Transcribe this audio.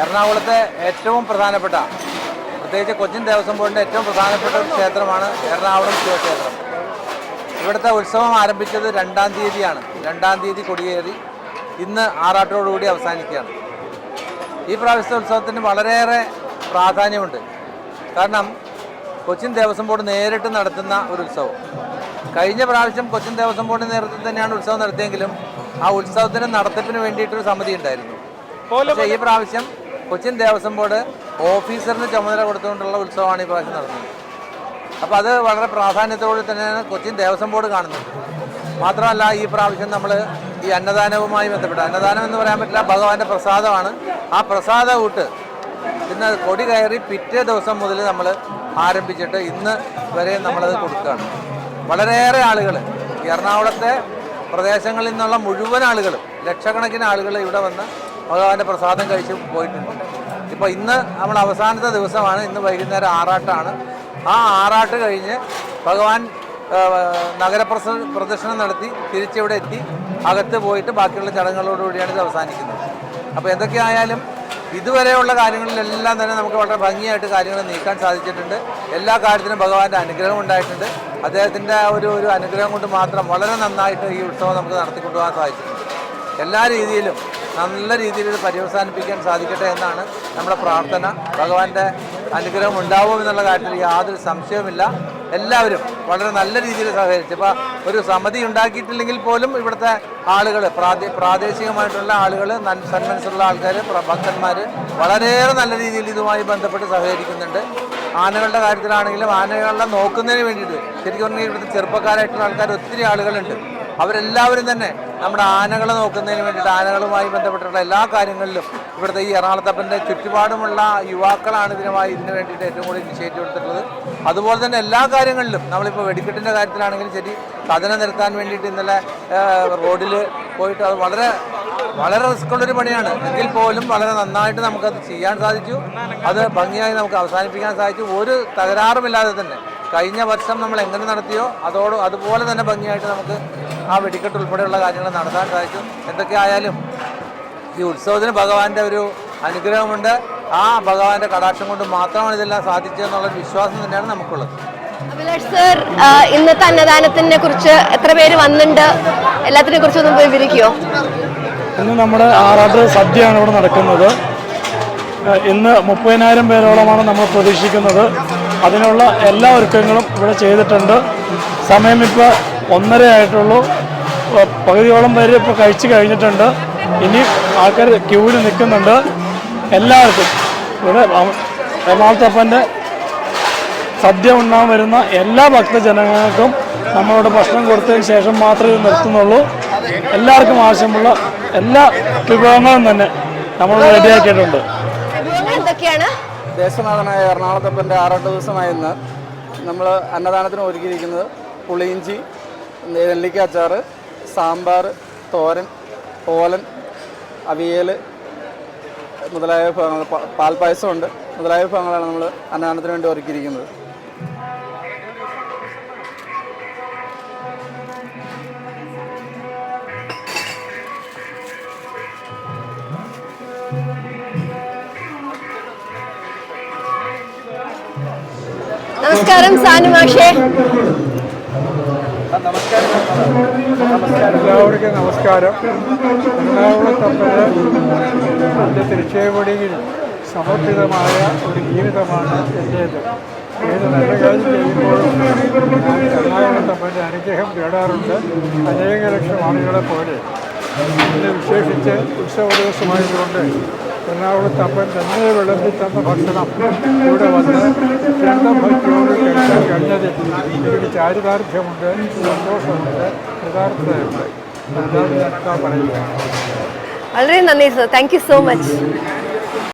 എറണാകുളത്തെ ഏറ്റവും പ്രധാനപ്പെട്ട പ്രത്യേകിച്ച് കൊച്ചിൻ ദേവസ്വം ബോർഡിന്റെ ഏറ്റവും പ്രധാനപ്പെട്ട ഒരു ക്ഷേത്രമാണ് എറണാകുളം ശിവക്ഷേത്രം. ഇവിടുത്തെ ഉത്സവം ആരംഭിച്ചത് രണ്ടാം തീയതിയാണ്. രണ്ടാം തീയതി കൊടിയേറി ഇന്ന് ആറാട്ടോടുകൂടി അവസാനിക്കുകയാണ്. ഈ പ്രാവശ്യത്തെ ഉത്സവത്തിന് വളരെയേറെ പ്രാധാന്യമുണ്ട്. കാരണം കൊച്ചിൻ ദേവസ്വം ബോർഡ് നേരിട്ട് നടത്തുന്ന ഒരു ഉത്സവം. കഴിഞ്ഞ പ്രാവശ്യം കൊച്ചിൻ ദേവസ്വം ബോർഡിന്റെ നേതൃത്വത്തിൽ തന്നെയാണ് ഉത്സവം നടത്തിയെങ്കിലും ആ ഉത്സവത്തിന് നടത്തിപ്പിന് വേണ്ടിയിട്ടൊരു സമിതി ഉണ്ടായിരുന്നു. പക്ഷേ ഈ പ്രാവശ്യം കൊച്ചിൻ ദേവസ്വം ബോർഡ് ഓഫീസറിന് ചുമതല കൊടുത്തുകൊണ്ടുള്ള ഉത്സവമാണ് ഈ പ്രാവശ്യം നടത്തുന്നത് അപ്പോൾ അത് വളരെ പ്രാധാന്യത്തോടെ തന്നെയാണ് കൊച്ചിൻ ദേവസ്വം ബോർഡ് കാണുന്നത്. മാത്രമല്ല ഈ പ്രാവശ്യം നമ്മൾ ഈ അന്നദാനവുമായി ബന്ധപ്പെട്ട അന്നദാനം എന്ന് പറയാൻ പറ്റില്ല ഭഗവാന്റെ പ്രസാദമാണ്. ആ പ്രസാദ കൂട്ട് ഇന്ന് കൊടി കയറി പിറ്റേ ദിവസം മുതൽ നമ്മൾ ആരംഭിച്ചിട്ട് ഇന്ന് വരെ നമ്മളത് കൊടുക്കുകയാണ്. വളരെയേറെ ആളുകൾ എറണാകുളത്തെ പ്രദേശങ്ങളിൽ നിന്നുള്ള മുഴുവൻ ആളുകളും ലക്ഷക്കണക്കിന് ആളുകൾ ഇവിടെ വന്ന് ഭഗവാന്റെ പ്രസാദം കഴിച്ച് പോയിട്ടുണ്ട്. ഇപ്പോൾ ഇന്ന് നമ്മൾ അവസാനത്തെ ദിവസമാണ് ഇന്ന് വൈകുന്നേരം ആറാട്ടാണ്. ആ ആറാട്ട് കഴിഞ്ഞ് ഭഗവാൻ നഗരപ്രസ പ്രദർശനം നടത്തി തിരിച്ചിവിടെ എത്തി അകത്ത് പോയിട്ട് ബാക്കിയുള്ള ചടങ്ങുകളോടുകൂടിയാണ് ഇത് അവസാനിക്കുന്നത്. അപ്പോൾ എന്തൊക്കെയായാലും ഇതുവരെയുള്ള കാര്യങ്ങളിലെല്ലാം തന്നെ നമുക്ക് വളരെ ഭംഗിയായിട്ട് കാര്യങ്ങൾ നീക്കാൻ സാധിച്ചിട്ടുണ്ട്. എല്ലാ കാര്യത്തിനും ഭഗവാന്റെ അനുഗ്രഹം ഉണ്ടായിട്ടുണ്ട്. അദ്ദേഹത്തിന്റെ ഒരു ഒരു അനുഗ്രഹം കൊണ്ട് മാത്രം വളരെ നന്നായിട്ട് ഈ ഉത്സവം നമുക്ക് നടത്തിക്കൊണ്ടുപോകാൻ സാധിച്ചിട്ടുണ്ട്. എല്ലാ രീതിയിലും നല്ല രീതിയിൽ ഇത് പര്യവസാനിപ്പിക്കാൻ സാധിക്കട്ടെ എന്നാണ് നമ്മുടെ പ്രാർത്ഥന. ഭഗവാന്റെ അനുഗ്രഹം ഉണ്ടാവും എന്നുള്ള കാര്യത്തിൽ യാതൊരു സംശയവുമില്ല. എല്ലാവരും വളരെ നല്ല രീതിയിൽ സഹകരിച്ചു ഇപ്പോൾ ഒരു സമിതി ഉണ്ടാക്കിയിട്ടില്ലെങ്കിൽ പോലും ഇവിടുത്തെ ആളുകൾ പ്രാദേ പ്രാദേശികമായിട്ടുള്ള ആളുകൾ സന്മനസ്സുള്ള ആൾക്കാർ ഭക്തന്മാർ വളരെയേറെ നല്ല രീതിയിൽ ഇതുമായി ബന്ധപ്പെട്ട് സഹകരിക്കുന്നുണ്ട്. ആനകളുടെ കാര്യത്തിലാണെങ്കിലും ആനകളെ നോക്കുന്നതിന് വേണ്ടിയിട്ട് ശരിക്കും പറഞ്ഞാൽ ഇവിടുത്തെ ചെറുപ്പക്കാരായിട്ടുള്ള ആൾക്കാർ ഒത്തിരി ആളുകളുണ്ട്. അവരെല്ലാവരും തന്നെ നമ്മുടെ ആനകളെ നോക്കുന്നതിന് വേണ്ടിയിട്ട് ആനകളുമായി ബന്ധപ്പെട്ടിട്ടുള്ള എല്ലാ കാര്യങ്ങളിലും ഇവിടുത്തെ ഈ എറണാകുളത്തപ്പന്റെ ചുറ്റുപാടുമുള്ള യുവാക്കളാണ് ഇതിനുമായി ഇതിന് വേണ്ടിയിട്ട് ഏറ്റവും കൂടുതൽ ഇനിഷ്യേറ്റീവ് എടുത്തിട്ടുള്ളത്. അതുപോലെ തന്നെ എല്ലാ കാര്യങ്ങളിലും നമ്മളിപ്പോൾ വെടിക്കെട്ടിന്റെ കാര്യത്തിലാണെങ്കിലും ശരി കഥന നിർത്താൻ വേണ്ടിയിട്ട് ഇന്നലെ റോഡിൽ പോയിട്ട് അത് വളരെ വളരെ റിസ്ക് ഉള്ളൊരു പണിയാണ്. എങ്കിൽ പോലും വളരെ നന്നായിട്ട് നമുക്കത് ചെയ്യാൻ സാധിച്ചു. അത് ഭംഗിയായി നമുക്ക് അവസാനിപ്പിക്കാൻ സാധിച്ചു. ഒരു തകരാറുമില്ലാതെ തന്നെ കഴിഞ്ഞ വർഷം നമ്മൾ എങ്ങനെ നടത്തിയോ അതോട് അതുപോലെ തന്നെ ഭംഗിയായിട്ട് നമുക്ക് ആ വെടിക്കെട്ട് ഉൾപ്പെടെയുള്ള കാര്യങ്ങൾ നടത്താൻ സാധിച്ചു. എന്തൊക്കെയായാലും ഈ ഉത്സവത്തിന് ഭഗവാന്റെ ഒരു അനുഗ്രഹമുണ്ട്. ആ ഭഗവാന്റെ കടാക്ഷം കൊണ്ട് മാത്രമാണ് ഇതെല്ലാം സാധിച്ചതെന്നുള്ള വിശ്വാസം തന്നെയാണ് നമുക്കുള്ളത്. അഭിലാഷ് സർ ഇന്നത്തെ അന്നദാനത്തിനെ കുറിച്ച് എത്ര പേര് വന്നിട്ടുണ്ട് എല്ലാത്തിനെ കുറിച്ച് ഒന്ന് വിവരിക്കുമോ ഇന്ന് നമ്മുടെ ആറാട്ട് സദ്യയാണ് ഇവിടെ നടക്കുന്നത്. ഇന്ന് മുപ്പതിനായിരം പേരോളമാണ് നമ്മൾ പ്രതീക്ഷിക്കുന്നത്. അതിനുള്ള എല്ലാ ഒരുക്കങ്ങളും ഇവിടെ ചെയ്തിട്ടുണ്ട്. സമയം ഇപ്പോൾ ഒന്നര ആയിട്ടുള്ളൂ. പകുതിയോളം പേര് ഇപ്പോൾ കഴിച്ചു കഴിഞ്ഞിട്ടുണ്ട്. ഇനി ആൾക്കാർ ക്യൂവിൽ നിൽക്കുന്നുണ്ട്. എല്ലാവർക്കും. ഇവിടെ എറണാകുളത്തപ്പന്റെ സദ്യ ഉണ്ണാൻ വരുന്ന എല്ലാ ഭക്തജനങ്ങൾക്കും നമ്മളോട് ഭക്ഷണം കൊടുത്തതിന് ശേഷം മാത്രമേ ഇത് നിർത്തുന്നുള്ളൂ. എല്ലാവർക്കും ആവശ്യമുള്ള എല്ലാ വിഭവങ്ങളും തന്നെ നമ്മൾ റെഡിയാക്കിയിട്ടുണ്ട്. ദേശനാഥനായ എറണാകുളത്തപ്പന്റെ ആറാട്ട് ദിവസമായ ഇന്ന് നമ്മൾ അന്നദാനത്തിന് ഒരുക്കിയിരിക്കുന്നത് പുളിയിഞ്ചി നെല്ലിക്ക അച്ചാറ് സാമ്പാർ തോരൻ ഓലൻ അവിയൽ മുതലായ വിഭവങ്ങൾ പാൽപ്പായസമുണ്ട്. മുതലായ വിഭവങ്ങളാണ് നമ്മൾ അന്നദാനത്തിന് വേണ്ടി ഒരുക്കിയിരിക്കുന്നത്. നമസ്കാരം സാനു മാഷേ എല്ലാവർക്കും നമസ്കാരം. എറണാകുളത്തപ്പന് എന്റെ തിരുച്ചേവടിയിൽ സമർപ്പിതമായ ഒരു ജീവിതമാണ് എന്റേത്. ഏത് നല്ല കാര്യം ചെയ്യുമ്പോഴും ഞാൻ എറണാകുളത്തപ്പന്റെ അനുഗ്രഹം തേടാറുണ്ട്. അനേക ലക്ഷം ആളുകളെ പോലെ. ഇന്ന് വിശേഷിച്ച് ഉത്സവ ദിവസമായതുകൊണ്ട് എറണാകുളത്തപ്പൻ തന്നെ വിളമ്പി തന്ന ഭക്ഷണം ഇവിടെ വന്ന് സ്വന്തം ഭക്തിയോട് കഴിക്കാൻ എനിക്ക് ചാരിതാർത്ഥ്യമുണ്ട് സന്തോഷമുണ്ട് കൃതാർത്ഥതയുണ്ട് അതാണ് ഞാൻ എന്താ പറയുക? വളരെ നന്ദി sir thank you so much